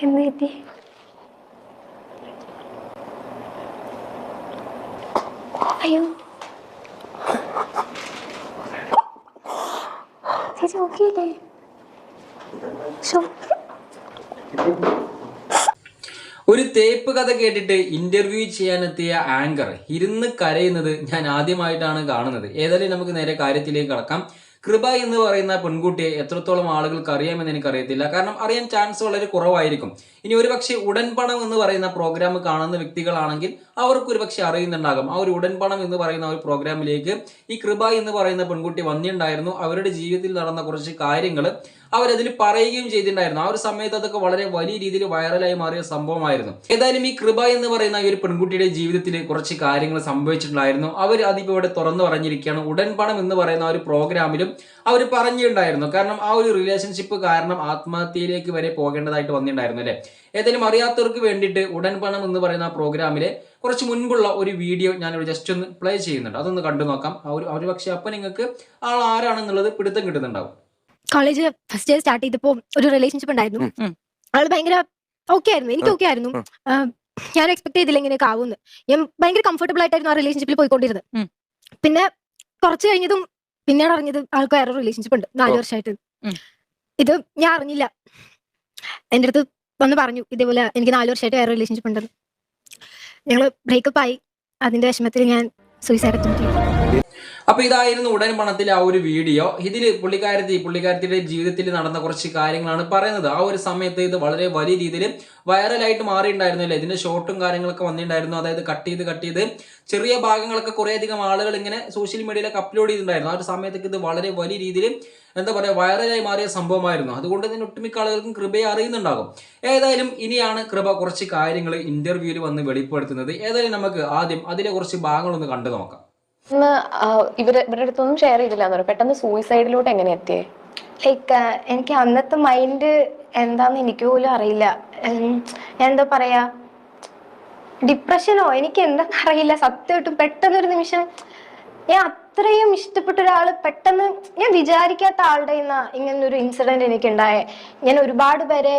പറ്റി അയ്യോ. ചേച്ചി നോക്കിയില്ലേ? ഒരു തേപ്പ് കഥ കേട്ടിട്ട് ഇന്റർവ്യൂ ചെയ്യാനെത്തിയ ആങ്കർ ഇരുന്ന് കരയുന്നത് ഞാൻ ആദ്യമായിട്ടാണ് കാണുന്നത്. ഏതായാലും നമുക്ക് നേരെ കാര്യത്തിലേക്ക് കടക്കാം. കൃപ എന്ന് പറയുന്ന പെൺകുട്ടിയെ എത്രത്തോളം ആളുകൾക്ക് അറിയാമെന്ന് എനിക്കറിയത്തില്ല. കാരണം അറിയാൻ ചാൻസ് വളരെ കുറവായിരിക്കും. ഇനി ഒരുപക്ഷെ ഉടൻ പണം എന്ന് പറയുന്ന പ്രോഗ്രാം കാണുന്ന വ്യക്തികളാണെങ്കിൽ അവർക്ക് ഒരുപക്ഷെ അറിയുന്നുണ്ടാകും. ആ ഒരു ഉടൻ പണം എന്ന് പറയുന്ന ഒരു പ്രോഗ്രാമിലേക്ക് ഈ കൃപ എന്ന് പറയുന്ന പെൺകുട്ടി വന്നിട്ടുണ്ടായിരുന്നു. അവരുടെ ജീവിതത്തിൽ നടന്ന കുറച്ച് കാര്യങ്ങൾ അവരതിൽ പറയുകയും ചെയ്തിട്ടുണ്ടായിരുന്നു. ആ ഒരു സമയത്ത് അതൊക്കെ വളരെ വലിയ രീതിയിൽ വൈറലായി മാറിയ സംഭവമായിരുന്നു. ഏതായാലും ഈ കൃപ എന്ന് പറയുന്ന ഈ ഒരു പെൺകുട്ടിയുടെ ജീവിതത്തിൽ കുറച്ച് കാര്യങ്ങൾ സംഭവിച്ചിട്ടുണ്ടായിരുന്നു. അവർ അതിപ്പോ ഇവിടെ തുറന്നു പറഞ്ഞിരിക്കുകയാണ്. ഉടൻ പണം എന്ന് പറയുന്ന ഒരു പ്രോഗ്രാമിലും അവർ പറഞ്ഞിട്ടുണ്ടായിരുന്നു. കാരണം ആ ഒരു റിലേഷൻഷിപ്പ് കാരണം ആത്മഹത്യയിലേക്ക് വരെ പോകേണ്ടതായിട്ട് വന്നിട്ടുണ്ടായിരുന്നു അല്ലേ? ഏതായാലും അറിയാത്തവർക്ക് വേണ്ടിയിട്ട് ഉടൻ പണം എന്ന് പറയുന്ന ആ പ്രോഗ്രാമിലെ കുറച്ച് മുൻപുള്ള ഒരു വീഡിയോ ഞാൻ ഇവിടെ ജസ്റ്റ് ഒന്ന് പ്ലേ ചെയ്യുന്നുണ്ട്. അതൊന്ന് കണ്ടു നോക്കാം. ആ ഒരു ഒരു പക്ഷേ അപ്പം നിങ്ങൾക്ക് ആൾ ആരാണെന്നുള്ളത് പിടുത്തം കിട്ടുന്നുണ്ടാവും. കോളേജ് ഫസ്റ്റ് ഇയർ സ്റ്റാർട്ട് ചെയ്തപ്പോ ഒരു റിലേഷൻഷിപ്പ് ഉണ്ടായിരുന്നു. അയാൾ ഭയങ്കര ഓക്കെ ആയിരുന്നു. എനിക്ക്. ഓക്കെ ആയിരുന്നു. ഞാൻ എക്സ്പെക്ട് ചെയ്തില്ല ഇങ്ങനെയൊക്കെ ആവുമെന്ന് ഞാൻ ഭയങ്കര കംഫർട്ടബിൾ ആയിട്ടായിരുന്നു ആ റിലേഷൻഷിപ്പിൽ പോയിക്കൊണ്ടിരുന്നത്. പിന്നെ കുറച്ച് കഴിഞ്ഞതും പിന്നീട് അറിഞ്ഞത് ആൾക്ക് വേറെ റിലേഷൻഷിപ്പ് ഉണ്ട്. നാല്. വർഷമായിട്ട് ഇത് ഞാൻ അറിഞ്ഞില്ല. എന്റെ അടുത്ത് വന്ന് പറഞ്ഞു ഇതേപോലെ എനിക്ക് നാല് വർഷമായിട്ട് വേറെ റിലേഷൻഷിപ്പ് ഉണ്ടെന്ന്. ഞങ്ങൾ ബ്രേക്കപ്പ് ആയി. അതിന്റെ വിഷമത്തിൽ ഞാൻ സൂയിസൈഡ് അറ്റംപ്റ്റ് ചെയ്തു. അപ്പൊ ഇതായിരുന്നു ഉടൻ പണത്തിൽ ആ ഒരു വീഡിയോ. ഇതിൽ പുള്ളിക്കാരത്തി പുള്ളിക്കാരത്തിയുടെ ജീവിതത്തിൽ നടന്ന കുറച്ച് കാര്യങ്ങളാണ് പറയുന്നത്. ആ ഒരു സമയത്ത് ഇത് വളരെ വലിയ രീതിയിൽ വൈറലായിട്ട് മാറിയിട്ടുണ്ടായിരുന്നില്ല? ഇതിന്റെ ഷോർട്ടും കാര്യങ്ങളൊക്കെ വന്നിട്ടുണ്ടായിരുന്നു. അതായത് കട്ട് ചെയ്ത് കട്ട് ചെയ്ത് ചെറിയ ഭാഗങ്ങളൊക്കെ കുറേയധികം ആളുകൾ ഇങ്ങനെ സോഷ്യൽ മീഡിയയിലൊക്കെ അപ്ലോഡ് ചെയ്തിട്ടുണ്ടായിരുന്നു. ആ ഒരു സമയത്തൊക്കെ ഇത് വളരെ വലിയ രീതിയിൽ എന്താ പറയുക വൈറലായി മാറിയ സംഭവമായിരുന്നു. അതുകൊണ്ട് തന്നെ ഒട്ടുമിക്ക ആളുകൾക്കും കൃപയെ അറിയുന്നുണ്ടാകും. ഏതായാലും ഇനിയാണ് കൃപ കുറച്ച് കാര്യങ്ങൾ ഇന്റർവ്യൂവിൽ വന്ന് വെളിപ്പെടുത്തുന്നത്. ഏതായാലും നമുക്ക് ആദ്യം അതിലെ കുറച്ച് ഭാഗങ്ങളൊന്ന് കണ്ടു നോക്കാം. ഇവർ ഇവരുടെ അടുത്തൊന്നും ഷെയർ ചെയ്തില്ല പെട്ടെന്ന് സൂയിസൈഡിലോട്ട് എങ്ങനെ എത്തിയേ? ലൈക്ക് എനിക്ക് അന്നത്തെ മൈൻഡ് എന്താന്ന് എനിക്ക് പോലും അറിയില്ല. ഞാൻ എന്താ പറയാ? ഡിപ്രഷനോ എനിക്ക് എന്താന്ന് അറിയില്ല. സത്യമായിട്ടും പെട്ടെന്ന് ഒരു നിമിഷം ഞാൻ അത്രയും ഇഷ്ടപ്പെട്ട ഒരാൾ പെട്ടെന്ന് ഞാൻ വിചാരിക്കാത്ത ആളുടെ ഇങ്ങനെ ഒരു ഇൻസിഡന്റ് എനിക്ക് ഉണ്ടായേ ഞാൻ ഒരുപാട് പേരെ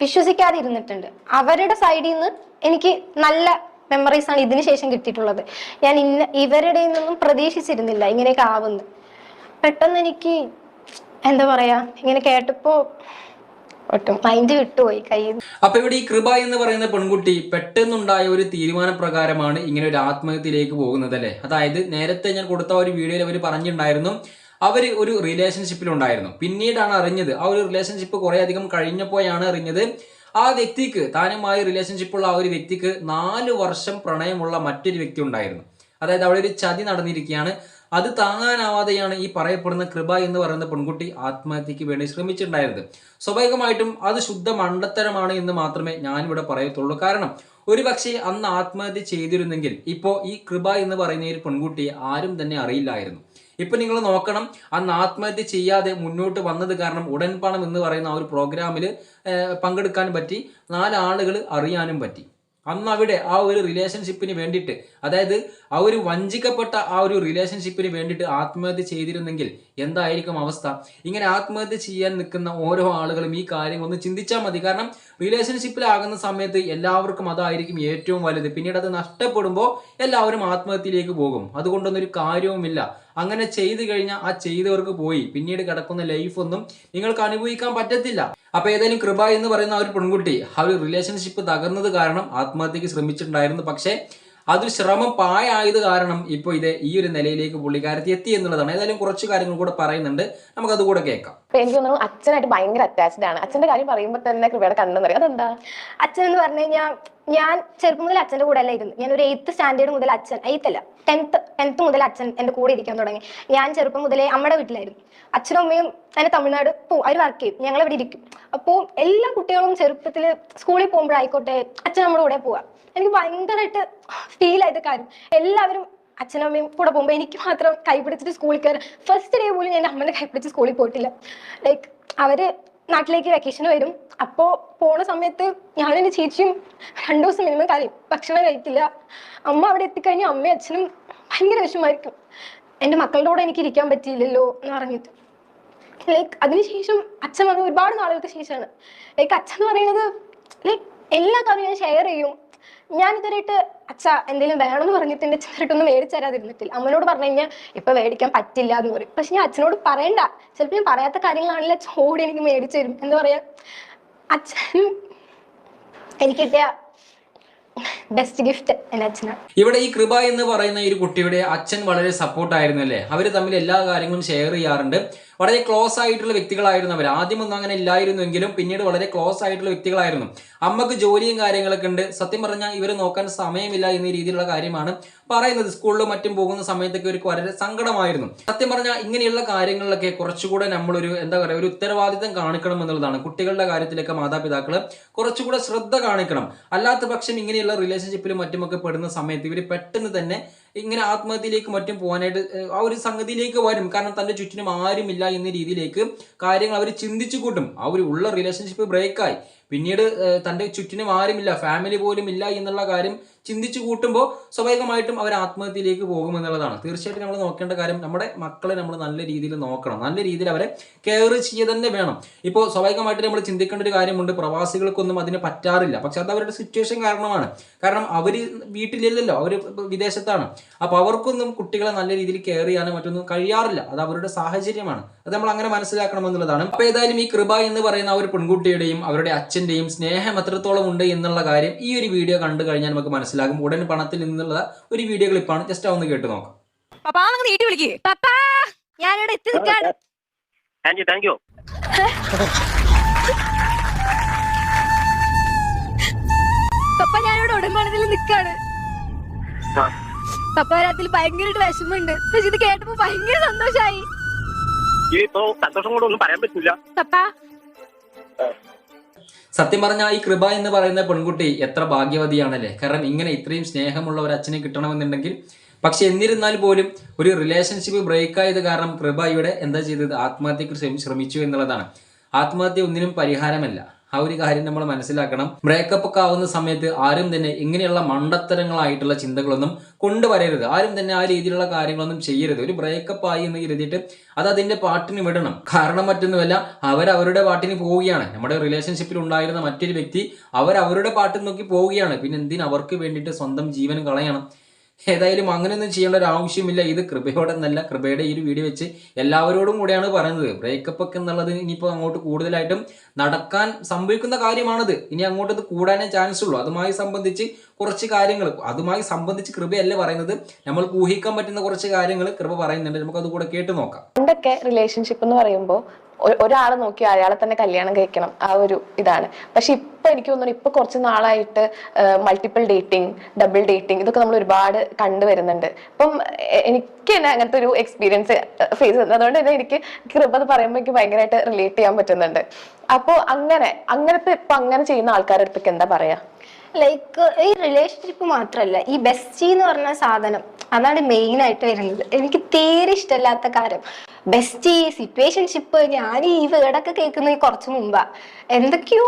വിശ്വസിക്കാതെ ഇരുന്നിട്ടുണ്ട് അവരുടെ സൈഡിൽ നിന്ന് എനിക്ക് നല്ല മെമ്മറീസ് ആണ് ഇതിന് ശേഷം കിട്ടിയിട്ടുള്ളത്. ഞാൻ ഇന്ന ഇവരുടെ നിന്നും പ്രതീക്ഷിച്ചിരുന്നില്ല ഇങ്ങനെയൊക്കെ ആവുന്നു. പെട്ടെന്ന് എനിക്ക് എന്താ പറയാ ഇങ്ങനെ കേട്ടപ്പോ ഒട്ടും മൈൻഡ് വിട്ടുപോയി കയ്യിൽ അപ്പൊ ഇവിടെ ഈ കൃപ എന്ന് പറയുന്ന പെൺകുട്ടി പെട്ടെന്നുണ്ടായ ഒരു തീരുമാനപ്രകാരമാണ് ഇങ്ങനെ ഒരു ആത്മഹത്യയിലേക്ക് പോകുന്നത് അല്ലെ? അതായത് നേരത്തെ ഞാൻ കൊടുത്ത ഒരു വീഡിയോയിൽ അവർ പറഞ്ഞിട്ടുണ്ടായിരുന്നു അവർ ഒരു റിലേഷൻഷിപ്പിലുണ്ടായിരുന്നു പിന്നീടാണ് അറിഞ്ഞത് ആ ഒരു റിലേഷൻഷിപ്പ് കുറെ അധികം കഴിഞ്ഞപ്പോഴാണ് അറിഞ്ഞത് ആ വ്യക്തിക്ക് താനുമായി റിലേഷൻഷിപ്പുള്ള ആ ഒരു വ്യക്തിക്ക് നാല് വർഷം പ്രണയമുള്ള മറ്റൊരു വ്യക്തി ഉണ്ടായിരുന്നു. അതായത് അവിടെ ഒരു ചതി നടന്നിരിക്കുകയാണ്. അത് താങ്ങാനാവാതെയാണ് ഈ പറയപ്പെടുന്ന കൃപ എന്ന് പറയുന്ന പെൺകുട്ടി ആത്മഹത്യക്ക് വേണ്ടി ശ്രമിച്ചിട്ടുണ്ടായിരുന്നത്. സ്വാഭാവികമായിട്ടും അത് ശുദ്ധ മണ്ടത്തരമാണ് എന്ന് മാത്രമേ ഞാനിവിടെ പറയത്തുള്ളൂ. കാരണം ഒരു പക്ഷേ അന്ന് ആത്മഹത്യ ചെയ്തിരുന്നെങ്കിൽ ഇപ്പോൾ ഈ കൃപ എന്ന് പറയുന്ന ഒരു പെൺകുട്ടിയെ ആരും തന്നെ അറിയില്ലായിരുന്നു. ഇപ്പൊ നിങ്ങൾ നോക്കണം അന്ന് ആത്മഹത്യ ചെയ്യാതെ മുന്നോട്ട് വന്നത് കാരണം ഉടൻ പണം എന്ന് പറയുന്ന ആ ഒരു പ്രോഗ്രാമിൽ പങ്കെടുക്കാൻ പറ്റി നാലാളുകൾ അറിയാനും പറ്റി. അന്ന് അവിടെ ആ ഒരു റിലേഷൻഷിപ്പിന് വേണ്ടിയിട്ട് അതായത് ആ ഒരു വഞ്ചിക്കപ്പെട്ട ആ ഒരു റിലേഷൻഷിപ്പിന് വേണ്ടിയിട്ട് ആത്മഹത്യ ചെയ്തിരുന്നെങ്കിൽ എന്തായിരിക്കും അവസ്ഥ? ഇങ്ങനെ ആത്മഹത്യ ചെയ്യാൻ നിൽക്കുന്ന ഓരോ ആളുകളും ഈ കാര്യം ഒന്ന് ചിന്തിച്ചാൽ മതി. കാരണം റിലേഷൻഷിപ്പിലാകുന്ന സമയത്ത് എല്ലാവർക്കും അതായിരിക്കും ഏറ്റവും വലുത്. പിന്നീട് അത് നഷ്ടപ്പെടുമ്പോൾ എല്ലാവരും ആത്മഹത്യയിലേക്ക് പോകും. അതുകൊണ്ടൊന്നും ഒരു കാര്യവുമില്ല. അങ്ങനെ ചെയ്തു കഴിഞ്ഞാൽ ആ ചെയ്തവർക്ക് പോയി. പിന്നീട് കിടക്കുന്ന ലൈഫ് ഒന്നും നിങ്ങൾക്ക് അനുഭവിക്കാൻ പറ്റത്തില്ല. അപ്പൊ ഏതായാലും കൃപ എന്ന് പറയുന്ന ആ ഒരു പെൺകുട്ടി ആ ഒരു റിലേഷൻഷിപ്പ് തകർന്നത് കാരണം ആത്മഹത്യക്ക് ശ്രമിച്ചിട്ടുണ്ടായിരുന്നു. പക്ഷേ അതൊരു ശ്രമം പായായത് കാരണം ഇപ്പോൾ ഇത് ഈ ഒരു നിലയിലേക്ക് പുള്ളിക്കാരത്തി എത്തി എന്നുള്ളതാണ്. ഏതായാലും കുറച്ച് കാര്യങ്ങൾ കൂടെ പറയുന്നുണ്ട്. നമുക്ക് അതുകൂടെ കേൾക്കാം. അപ്പൊ എനിക്ക് തോന്നുന്നു അച്ഛനായിട്ട് ഭയങ്കര അറ്റാച്ച്ഡ് ആണ്. അച്ഛന്റെ കാര്യം പറയുമ്പോൾ തന്നെ കൃപയുടെ കണ്ണെന്നറിയാം അതെന്താ? അച്ഛൻ എന്ന് പറഞ്ഞു കഴിഞ്ഞാൽ ഞാൻ ചെറുപ്പം മുതൽ അച്ഛന്റെ കൂടെ അല്ല ഇരുന്നു ഞാൻ ഒരു എയ്ത്ത് സ്റ്റാൻഡേർഡ് മുതൽ അച്ഛൻ എയ്ത്ത് അല്ല ടെൻത്ത് ടെൻത്ത് മുതൽ അച്ഛൻ എന്റെ കൂടെ ഇരിക്കാൻ തുടങ്ങി. ഞാൻ ചെറുപ്പം മുതലേ അമ്മയുടെ വീട്ടിലായിരുന്നു. അച്ഛനും അമ്മയും എന്നെ തമിഴ്നാട് പോവും. അവർ വർക്ക് ചെയ്യും. ഞങ്ങൾ ഇവിടെ ഇരിക്കും. അപ്പോൾ എല്ലാ കുട്ടികളും ചെറുപ്പത്തിൽ സ്കൂളിൽ പോകുമ്പോഴായിക്കോട്ടെ അച്ഛൻ നമ്മുടെ കൂടെ പോവാ എനിക്ക് ഭയങ്കരമായിട്ട് ഫീൽ ആയത് കാര്യം. എല്ലാവരും അച്ഛനും അമ്മയും കൂടെ പോകുമ്പോൾ എനിക്ക് മാത്രം കൈപിടിച്ചിട്ട് സ്കൂളിൽ കയറി ഫസ്റ്റ് ഡേ പോലും ഞാൻ അമ്മനെ കൈ പിടിച്ച് സ്കൂളിൽ പോയിട്ടില്ല. ലൈക്ക് അവർ നാട്ടിലേക്ക് വെക്കേഷന് വരും. അപ്പോൾ പോണ സമയത്ത് ഞാനും എന്റെ ചേച്ചിയും രണ്ടു ദിവസം മിനിമം കരയും. ഭക്ഷണം കഴിക്കില്ല. അമ്മ അവിടെ എത്തിക്കഴിഞ്ഞാൽ അമ്മയും അച്ഛനും ഭയങ്കര വിഷമായിരിക്കും എന്റെ മക്കളുടെ കൂടെ എനിക്ക് ഇരിക്കാൻ പറ്റിയില്ലല്ലോ എന്ന് പറഞ്ഞിട്ട്. ലൈക്ക് അതിനുശേഷം അച്ഛൻ വന്ന് ഒരുപാട് നാളുകൾക്ക് ശേഷമാണ്. ലൈക്ക് അച്ഛൻ എന്ന് പറയുന്നത് ലൈക്ക് എല്ലാ കാര്യവും ഞാൻ ഷെയർ ചെയ്യും. ഞാൻ ഇതുവരെയായിട്ട് അച്ഛ എന്തെങ്കിലും വേണമെന്ന് പറഞ്ഞിട്ട് എന്റെ അച്ഛനായിട്ടൊന്നും മേടിച്ചു തരാതിരുന്നിട്ടില്ല. അമ്മനോട് പറഞ്ഞു കഴിഞ്ഞാൽ ഇപ്പൊ മേടിക്കാൻ പറ്റില്ല എന്ന് പറയും. പക്ഷെ ഞാൻ അച്ഛനോട് പറയണ്ട. ചിലപ്പോൾ ഞാൻ പറയാത്ത കാര്യങ്ങളാണെങ്കിൽ അച്ഛൻ ഓടി എനിക്ക് മേടിച്ചു തരും. എന്താ പറയാ? അച്ഛൻ എനിക്ക് കിട്ടിയ ബെസ്റ്റ് ഗിഫ്റ്റ് എന്റെ അച്ഛനാണ് ഇവിടെ ഈ കൃപ എന്ന് പറയുന്ന ഈ കുട്ടിയുടെ അച്ഛൻ വളരെ സപ്പോർട്ടായിരുന്നു അല്ലേ അവർ തമ്മിൽ എല്ലാ കാര്യങ്ങളും ഷെയർ ചെയ്യാറുണ്ട്. വളരെ ക്ലോസ് ആയിട്ടുള്ള വ്യക്തികളായിരുന്നു അവർ ആദ്യമൊന്നും അങ്ങനെ ഇല്ലായിരുന്നുവെങ്കിലും പിന്നീട് വളരെ ക്ലോസ് ആയിട്ടുള്ള വ്യക്തികളായിരുന്നു. അമ്മയ്ക്ക് ജോലിയും കാര്യങ്ങളൊക്കെ ഉണ്ട്. സത്യം പറഞ്ഞാൽ ഇവരെ നോക്കാൻ സമയമില്ല എന്ന രീതിയിലുള്ള കാര്യമാണ്. പറയുന്നത് സ്കൂളിലും മറ്റും പോകുന്ന സമയത്തൊക്കെ ഒരു വളരെ സങ്കടമായിരുന്നു. സത്യം പറഞ്ഞാൽ ഇങ്ങനെയുള്ള കാര്യങ്ങളിലൊക്കെ കുറച്ചുകൂടെ നമ്മളൊരു എന്താ പറയുക ഒരു ഉത്തരവാദിത്തം കാണിക്കണം എന്നുള്ളതാണ്. കുട്ടികളുടെ കാര്യത്തിലൊക്കെ മാതാപിതാക്കൾ കുറച്ചുകൂടെ ശ്രദ്ധ കാണിക്കണം. അല്ലാത്ത പക്ഷം ഇങ്ങനെയുള്ള റിലേഷൻഷിപ്പിലും മറ്റുമൊക്കെ പെടുന്ന സമയത്ത് ഇവർ പെട്ടെന്ന് തന്നെ ഇങ്ങനെ ആത്മഹത്യയിലേക്ക് മറ്റും പോകാനായിട്ട് ആ ഒരു സംഗതിയിലേക്ക് വരും. കാരണം തന്റെ ചുറ്റിനും ആരുമില്ല എന്ന രീതിയിലേക്ക് കാര്യങ്ങൾ അവർ ചിന്തിച്ചു കൂട്ടും. ആ ഒരു ഉള്ള റിലേഷൻഷിപ്പ് ബ്രേക്കായി പിന്നീട് തന്റെ ചുറ്റിനും ആരുമില്ല ഫാമിലി പോലും ഇല്ല എന്നുള്ള കാര്യം ചിന്തിച്ചു കൂട്ടുമ്പോൾ സ്വാഭാവികമായിട്ടും അവർ ആത്മഹത്യയിലേക്ക് പോകുമെന്നുള്ളതാണ്. തീർച്ചയായിട്ടും നമ്മൾ നോക്കേണ്ട കാര്യം നമ്മുടെ മക്കളെ നമ്മൾ നല്ല രീതിയിൽ നോക്കണം. നല്ല രീതിയിൽ അവരെ കെയർ ചെയ്യുക തന്നെ വേണം. ഇപ്പോൾ സ്വാഭാവികമായിട്ട് നമ്മൾ ചിന്തിക്കേണ്ട ഒരു കാര്യമുണ്ട്. പ്രവാസികൾക്കൊന്നും അതിന് പറ്റാറില്ല. പക്ഷെ അത് അവരുടെ സിറ്റുവേഷൻ കാരണമാണ്. കാരണം അവർ വീട്ടിലില്ലല്ലോ. അവർ വിദേശത്താണ്. അപ്പോൾ അവർക്കൊന്നും കുട്ടികളെ നല്ല രീതിയിൽ കെയർ ചെയ്യാനോ മറ്റൊന്നും കഴിയാറില്ല. അത് അവരുടെ സാഹചര്യമാണ്. അത് നമ്മൾ അങ്ങനെ മനസ്സിലാക്കണം എന്നുള്ളതാണ്. അപ്പോൾ ഏതായാലും ഈ കൃപ എന്ന് പറയുന്ന ഒരു പെൺകുട്ടിയുടെയും അവരുടെ അച്ഛന്റെയും സ്നേഹം എത്രത്തോളം ഉണ്ട് എന്നുള്ള കാര്യം ഈ ഒരു വീഡിയോ കണ്ടു കഴിഞ്ഞാൽ നമുക്ക് മനസ്സിലാകും. ഉടൻ പണത്തിൽ നിന്നുള്ള ഒരു വീഡിയോ ക്ലിപ്പാണ്. ജസ്റ്റ് ഒന്ന് കേട്ട് നോക്കാം. പപ്പാ നിങ്ങൾ നീട്ടി വിളിക്കേ. പപ്പാ ഞാനിവിടെ എത്തി നിൽക്കാണ് താങ്ക് യു താങ്ക് യു. പപ്പ ഞാനിവിടെ ഉടമ്പണത്തിൽ നിൽക്കാണ്. ആ. പപ്പ രാത്രി ഭയങ്കരമായിട്ട് വിഷമമുണ്ട്. പക്ഷെ ഇത് കേട്ടപ്പോ ഭയങ്കര സന്തോഷായി. ഇതിപ്പോ സന്തോഷം കൂടെ ഒന്നും പറയാൻ പറ്റില്ല പപ്പ സത്യം പറഞ്ഞാൽ ഈ കൃപ എന്ന് പറയുന്ന പെൺകുട്ടി എത്ര ഭാഗ്യവതിയാണല്ലേ? കാരണം ഇങ്ങനെ ഇത്രയും സ്നേഹമുള്ള ഒരു അച്ഛനെ കിട്ടണമെന്നുണ്ടെങ്കിൽ പക്ഷെ എന്നിരുന്നാൽ പോലും ഒരു റിലേഷൻഷിപ്പ് ബ്രേക്ക് ആയത് കാരണം കൃപ ഇവിടെ എന്താ ചെയ്തത്? ആത്മഹത്യക്ക് ശ്രമി- ശ്രമിച്ചു എന്നുള്ളതാണ്. ആത്മഹത്യ ഒന്നിനും പരിഹാരമല്ല. ആ ഒരു കാര്യം നമ്മൾ മനസ്സിലാക്കണം. ബ്രേക്കപ്പ് ഒക്കെ ആവുന്ന സമയത്ത് ആരും തന്നെ ഇങ്ങനെയുള്ള മണ്ടത്തരങ്ങളായിട്ടുള്ള ചിന്തകളൊന്നും കൊണ്ടുവരരുത്. ആരും തന്നെ ആ രീതിയിലുള്ള കാര്യങ്ങളൊന്നും ചെയ്യരുത്. ഒരു ബ്രേക്കപ്പ് ആയി എന്ന് കരുതിയിട്ട് അത് അതിന്റെ പാട്ടിന് വിടണം. കാരണം മറ്റൊന്നുമല്ല അവരവരുടെ പാട്ടിന് പോവുകയാണ്. നമ്മുടെ റിലേഷൻഷിപ്പിൽ ഉണ്ടായിരുന്ന മറ്റൊരു വ്യക്തി അവരവരുടെ പാട്ടിൽ നോക്കി പോവുകയാണ്. പിന്നെ എന്തിനു അവർക്ക് വേണ്ടിയിട്ട് സ്വന്തം ജീവൻ കളയണം? ഏതായാലും അങ്ങനെയൊന്നും ചെയ്യേണ്ട ഒരു ആവശ്യമില്ല. ഇത് കൃപയോടെ എന്നല്ല കൃപയുടെ ഈ ഒരു വീഡിയോ വെച്ച് എല്ലാവരോടും കൂടെയാണ് പറയുന്നത്. ബ്രേക്കപ്പ് ഒക്കെ എന്നുള്ളത് ഇനിയിപ്പോൾ അങ്ങോട്ട് കൂടുതലായിട്ടും നടക്കാൻ സംഭവിക്കുന്ന കാര്യമാണത്. ഇനി അങ്ങോട്ട് ഇത് കൂടാനേ ചാൻസ് ഉള്ളൂ. അതുമായി സംബന്ധിച്ച് കുറച്ച് കാര്യങ്ങൾ അതുമായി സംബന്ധിച്ച് കൃപയല്ല പറയുന്നത്. നമ്മൾ ഊഹിക്കാൻ പറ്റുന്ന കുറച്ച് കാര്യങ്ങൾ കൃപ പറയുന്നുണ്ട്. നമുക്ക് അതുകൂടെ കേട്ട് നോക്കാം. പണ്ടൊക്കെ റിലേഷൻഷിപ്പ് എന്ന് പറയുമ്പോൾ ഒരാളെ നോക്കി അയാളെ തന്നെ കല്യാണം കഴിക്കണം. ആ ഒരു ഇതാണ്. പക്ഷെ ഇപ്പൊ എനിക്ക് തോന്നുന്നു ഇപ്പൊ കുറച്ച് നാളായിട്ട് മൾട്ടിപ്പിൾ ഡേറ്റിംഗ് ഡബിൾ ഡേറ്റിംഗ് ഇതൊക്കെ നമ്മൾ ഒരുപാട് കണ്ടുവരുന്നുണ്ട് അപ്പം എനിക്ക് തന്നെ അങ്ങനത്തെ ഒരു എക്സ്പീരിയൻസ് ഫേസ് ചെയ്യുന്നത് അതുകൊണ്ട് തന്നെ എനിക്ക് കൃപ എന്ന് പറയുമ്പോൾ എനിക്ക് ഭയങ്കരമായിട്ട് റിലേറ്റ് ചെയ്യാൻ പറ്റുന്നുണ്ട്. അപ്പോ അങ്ങനെ അങ്ങനത്തെ ഇപ്പൊ അങ്ങനെ ചെയ്യുന്ന ആൾക്കാരുടെ അടുത്തേക്ക് എന്താ പറയാ? ലൈക്ക് ഈ റിലേഷൻഷിപ്പ് മാത്രമല്ല ഈ ബെസ്റ്റി എന്ന് പറഞ്ഞ സാധനം അതാണ് മെയിൻ ആയിട്ട് വരുന്നത്. എനിക്ക് തീരെ ഇഷ്ടമല്ലാത്ത കാര്യം. ബെസ്റ്റി സിറ്റുവേഷൻഷിപ്പ് ഞാൻ ഈ വേർഡൊക്കെ കേൾക്കുന്ന ഈ കുറച്ച് മുമ്പാ. എന്തൊക്കെയോ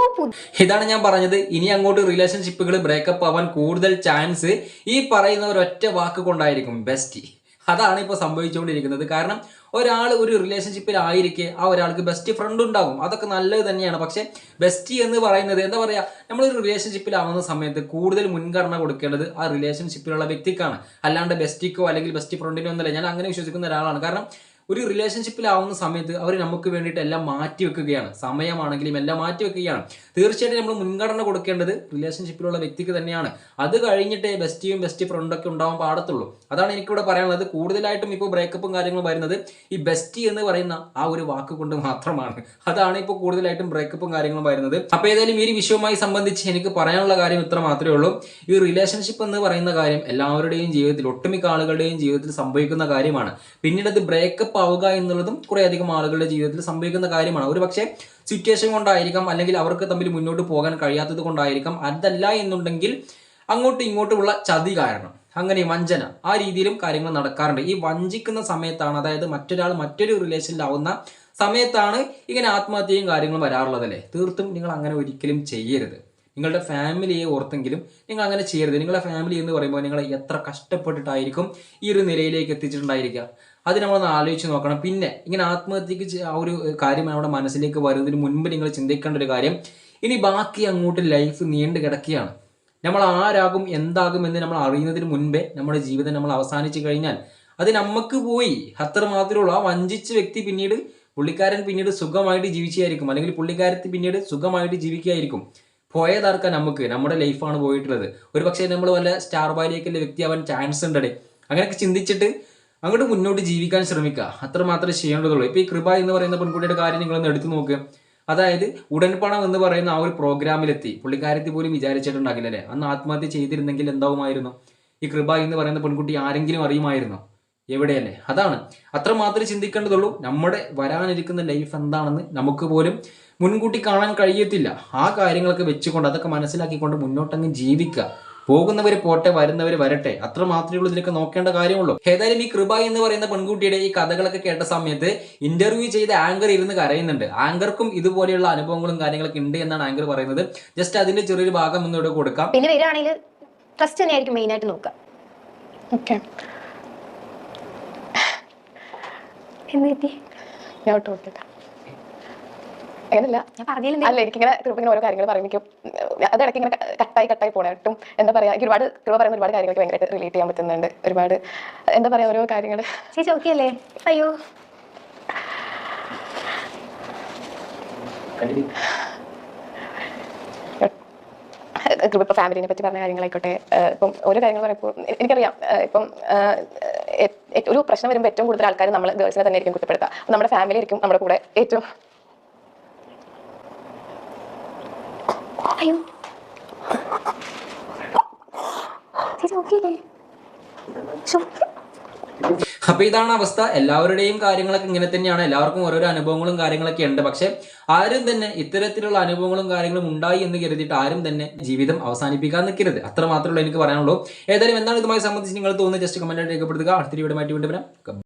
ഇതാണ് ഞാൻ പറഞ്ഞത്. ഇനി അങ്ങോട്ട് റിലേഷൻഷിപ്പുകൾ ബ്രേക്കപ്പ് ആവാൻ കൂടുതൽ ചാൻസ് ഈ പറയുന്ന ഒരൊറ്റ വാക്ക് കൊണ്ടായിരിക്കും ബെസ്റ്റി അതാണ് ഇപ്പോൾ സംഭവിച്ചുകൊണ്ടിരിക്കുന്നത്. കാരണം ഒരാൾ ഒരു റിലേഷൻഷിപ്പിൽ ആയിരിക്കെ ആ ഒരാൾക്ക് ബെസ്റ്റ് ഫ്രണ്ട് ഉണ്ടാകും. അതൊക്കെ നല്ലത് തന്നെയാണ്. പക്ഷേ ബെസ്റ്റ് എന്ന് പറയുന്നത് എന്താ പറയുക നമ്മളൊരു റിലേഷൻഷിപ്പിലാവുന്ന സമയത്ത് കൂടുതൽ മുൻഗണന കൊടുക്കേണ്ടത് ആ റിലേഷൻഷിപ്പിലുള്ള വ്യക്തിക്കാണ്. അല്ലാണ്ട് ബെസ്റ്റിക്കോ അല്ലെങ്കിൽ ബെസ്റ്റ് ഫ്രണ്ടിനോ ഒന്നല്ല. ഞാൻ അങ്ങനെ വിശ്വസിക്കുന്ന ഒരാളാണ്. കാരണം ഒരു റിലേഷൻഷിപ്പിലാവുന്ന സമയത്ത് അവർ നമുക്ക് വേണ്ടിയിട്ട് എല്ലാം മാറ്റി വെക്കുകയാണ്. സമയമാണെങ്കിലും എല്ലാം മാറ്റി വെക്കുകയാണ്. തീർച്ചയായിട്ടും നമ്മൾ മുൻഗണന കൊടുക്കേണ്ടത് റിലേഷൻഷിപ്പിലുള്ള വ്യക്തിക്ക് തന്നെയാണ്. അത് കഴിഞ്ഞിട്ടേ ബെസ്റ്റിയും ബെസ്റ്റ് ഫ്രണ്ടൊക്കെ ഉണ്ടാവാൻ പാടത്തുള്ളൂ. അതാണ് എനിക്കിവിടെ പറയാനുള്ളത്. കൂടുതലായിട്ടും ഇപ്പോൾ ബ്രേക്കപ്പും കാര്യങ്ങളും വരുന്നത് ഈ ബെസ്റ്റി എന്ന് പറയുന്ന ആ ഒരു വാക്ക് കൊണ്ട് മാത്രമാണ്. അതാണ് ഇപ്പോൾ കൂടുതലായിട്ടും ബ്രേക്കപ്പും കാര്യങ്ങളും വരുന്നത്. അപ്പോൾ ഏതായാലും ഈ ഒരു വിഷയവുമായി സംബന്ധിച്ച് എനിക്ക് പറയാനുള്ള കാര്യം ഇത്ര മാത്രമേ ഉള്ളൂ. ഈ റിലേഷൻഷിപ്പ് എന്ന് പറയുന്ന കാര്യം എല്ലാവരുടെയും ജീവിതത്തിൽ ഒട്ടുമിക്ക ആളുകളുടെയും ജീവിതത്തിൽ സംഭവിക്കുന്ന കാര്യമാണ്. പിന്നീട് അത് ബ്രേക്കപ്പ് ആവുക എന്നുള്ളതും കുറേയധികം ആളുകളുടെ ജീവിതത്തിൽ സംഭവിക്കുന്ന കാര്യമാണ്. ഒരു പക്ഷേ സിറ്റുവേഷൻ കൊണ്ടായിരിക്കാം അല്ലെങ്കിൽ അവർക്ക് തമ്മിൽ മുന്നോട്ട് പോകാൻ കഴിയാത്തത് കൊണ്ടായിരിക്കാം. അതല്ല എന്നുണ്ടെങ്കിൽ അങ്ങോട്ടും ഇങ്ങോട്ടുമുള്ള ചതി കാരണം അങ്ങനെ വഞ്ചന ആ രീതിയിലും കാര്യങ്ങൾ നടക്കാറുണ്ട്. ഈ വഞ്ചിക്കുന്ന സമയത്താണ് അതായത് മറ്റൊരാൾ മറ്റൊരു റിലേഷനിലാവുന്ന സമയത്താണ് ഇങ്ങനെ ആത്മഹത്യയും കാര്യങ്ങളും വരാറുള്ളതല്ലേ തീർത്തും നിങ്ങൾ അങ്ങനെ ഒരിക്കലും ചെയ്യരുത്. നിങ്ങളുടെ ഫാമിലിയെ ഓർത്തെങ്കിലും നിങ്ങൾ അങ്ങനെ ചെയ്യരുത്. നിങ്ങളുടെ ഫാമിലി എന്ന് പറയുമ്പോൾ നിങ്ങൾ എത്ര കഷ്ടപ്പെട്ടിട്ടായിരിക്കും ഈ ഒരു നിലയിലേക്ക് എത്തിച്ചിട്ടുണ്ടായിരിക്കുക. അത് നമ്മളൊന്ന് ആലോചിച്ച് നോക്കണം. പിന്നെ ഇങ്ങനെ ആത്മഹത്യക്ക് ആ ഒരു കാര്യം നമ്മുടെ മനസ്സിലേക്ക് വരുന്നതിന് മുൻപ് നിങ്ങൾ ചിന്തിക്കേണ്ട ഒരു കാര്യം ഇനി ബാക്കി അങ്ങോട്ട് ലൈഫ് നീണ്ടു കിടക്കുകയാണ്. നമ്മൾ ആരാകും എന്താകും എന്ന് നമ്മൾ അറിയുന്നതിന് മുൻപേ നമ്മുടെ ജീവിതം നമ്മൾ അവസാനിച്ചു കഴിഞ്ഞാൽ അത് നമുക്ക് പോയി. അത്ര മാത്രമുള്ള ആ വഞ്ചിച്ച വ്യക്തി പിന്നീട് പുള്ളിക്കാരൻ പിന്നീട് സുഖമായിട്ട് ജീവിച്ചായിരിക്കും അല്ലെങ്കിൽ പുള്ളിക്കാരത്തി പിന്നീട് സുഖമായിട്ട് ജീവിക്കുകയായിരിക്കും. പോയതാർക്കാൻ നമുക്ക്? നമ്മുടെ ലൈഫാണ് പോയിട്ടുള്ളത്. ഒരു പക്ഷേ നമ്മൾ വല്ല സ്റ്റാർ ബോയിലേക്ക് വ്യക്തി ആവാൻ ചാൻസ് ഉണ്ടേ അങ്ങനെയൊക്കെ ചിന്തിച്ചിട്ട് അങ്ങോട്ട് മുന്നോട്ട് ജീവിക്കാൻ ശ്രമിക്കുക. അത്ര മാത്രമേ ചെയ്യേണ്ടതുള്ളൂ. ഇപ്പൊ ഈ കൃപ എന്ന് പറയുന്ന പെൺകുട്ടിയുടെ കാര്യം നിങ്ങൾ ഒന്ന് എടുത്തു നോക്ക്. അതായത് ഉടൻ പണം എന്ന് പറയുന്ന ആ ഒരു പ്രോഗ്രാമിലെത്തി. പുള്ളിക്കാരത്തി പോലും വിചാരിച്ചിട്ടുണ്ടാകില്ല അല്ലേ അന്ന് ആത്മഹത്യ ചെയ്തിരുന്നെങ്കിൽ എന്താവുമായിരുന്നു? ഈ കൃപ എന്ന് പറയുന്ന പെൺകുട്ടി ആരെങ്കിലും അറിയുമായിരുന്നു? എവിടെയല്ലേ? അതാണ്. അത്ര മാത്രമേ ചിന്തിക്കേണ്ടതുള്ളൂ. നമ്മുടെ വരാനിരിക്കുന്ന ലൈഫ് എന്താണെന്ന് നമുക്ക് പോലും മുൻകൂട്ടി കാണാൻ കഴിയത്തില്ല. ആ കാര്യങ്ങളൊക്കെ വെച്ചുകൊണ്ട് അതൊക്കെ മനസ്സിലാക്കിക്കൊണ്ട് മുന്നോട്ടങ്ങ് ജീവിക്കുക. പോകുന്നവർ പോട്ടെ വരുന്നവർ വരട്ടെ. അത്ര മാത്രമേ ഉള്ളൂ ഇതിനൊക്കെ നോക്കേണ്ട കാര്യമുള്ളൂ. ഏതായാലും ഈ കൃപ എന്ന് പറയുന്ന പെൺകുട്ടിയുടെ ഈ കഥകളൊക്കെ കേട്ട സമയത്ത് ഇന്റർവ്യൂ ചെയ്ത ആങ്കർ ഇരുന്ന് കരയുന്നുണ്ട്. ആങ്കർക്കും ഇതുപോലെയുള്ള അനുഭവങ്ങളും കാര്യങ്ങളൊക്കെ ഉണ്ട് എന്നാണ് ആങ്കർ പറയുന്നത്. ജസ്റ്റ് അതിന്റെ ചെറിയൊരു ഭാഗം ഒന്നിവിടെ കൊടുക്കാം. പിന്നെ വരികയാണെങ്കിൽ ട്രസ്റ്റ് തന്നെയായിരിക്കും മെയിൻ ആയിട്ട് നോക്കുക. എന്ത് ഞാൻ അങ്ങനല്ല അല്ല എനിക്കിങ്ങനെ കൃപ ഇങ്ങനെ ഓരോ കാര്യങ്ങൾ പറയും എനിക്ക് അത് ഇടയ്ക്ക് ഇങ്ങനെ കട്ടായി കട്ടായി പോണേ ഒട്ടും എന്താ പറയാ എനിക്ക് ഒരുപാട് കൃപ പറയുന്ന ഒരുപാട് കാര്യങ്ങൾക്ക് ഭയങ്കരമായിട്ട് റിലേറ്റ് ചെയ്യാൻ പറ്റുന്നുണ്ട്. ഒരുപാട് എന്താ പറയാ ഓരോ കാര്യങ്ങൾ ചേച്ചി ഓക്കെ അല്ലേ? അയ്യോ. ഇപ്പൊ ഫാമിലിനെ പറ്റി പറഞ്ഞ കാര്യങ്ങളായിക്കോട്ടെ ഇപ്പം ഓരോ കാര്യങ്ങൾ പറയുമ്പോൾ എനിക്കറിയാം ഇപ്പം ഒരു പ്രശ്നം വരുമ്പോൾ ഏറ്റവും കൂടുതൽ ആൾക്കാർ നമ്മൾ ഗേൾസിനെ തന്നെ ആയിരിക്കും കുറ്റപ്പെടുത്തുക നമ്മുടെ ഫാമിലി ആയിരിക്കും നമ്മുടെ കൂടെ ഏറ്റവും അയ്യോ. ചേച്ചി ഓക്കെ അല്ലേ ശ്ശോ. അപ്പൊ ഇതാണ് അവസ്ഥ. എല്ലാവരുടെയും കാര്യങ്ങളൊക്കെ ഇങ്ങനെ തന്നെയാണ്. എല്ലാവർക്കും ഓരോരോ അനുഭവങ്ങളും കാര്യങ്ങളൊക്കെ ഉണ്ട്. പക്ഷെ ആരും തന്നെ ഇത്തരത്തിലുള്ള അനുഭവങ്ങളും കാര്യങ്ങളും ഉണ്ടായി എന്ന് കരുതിയിട്ട് ആരും തന്നെ ജീവിതം അവസാനിപ്പിക്കാൻ നിൽക്കരുത്. അത്ര മാത്രമേ എനിക്ക് പറയാനുള്ളൂ. ഏതായാലും എന്താണ് ഇതുമായി സംബന്ധിച്ച് നിങ്ങൾ തോന്നുന്നത്? ജസ്റ്റ് കമന്റ് രേഖപ്പെടുത്തുക. അടുത്ത വീടുമായിട്ട് വീണ്ടും വരാം.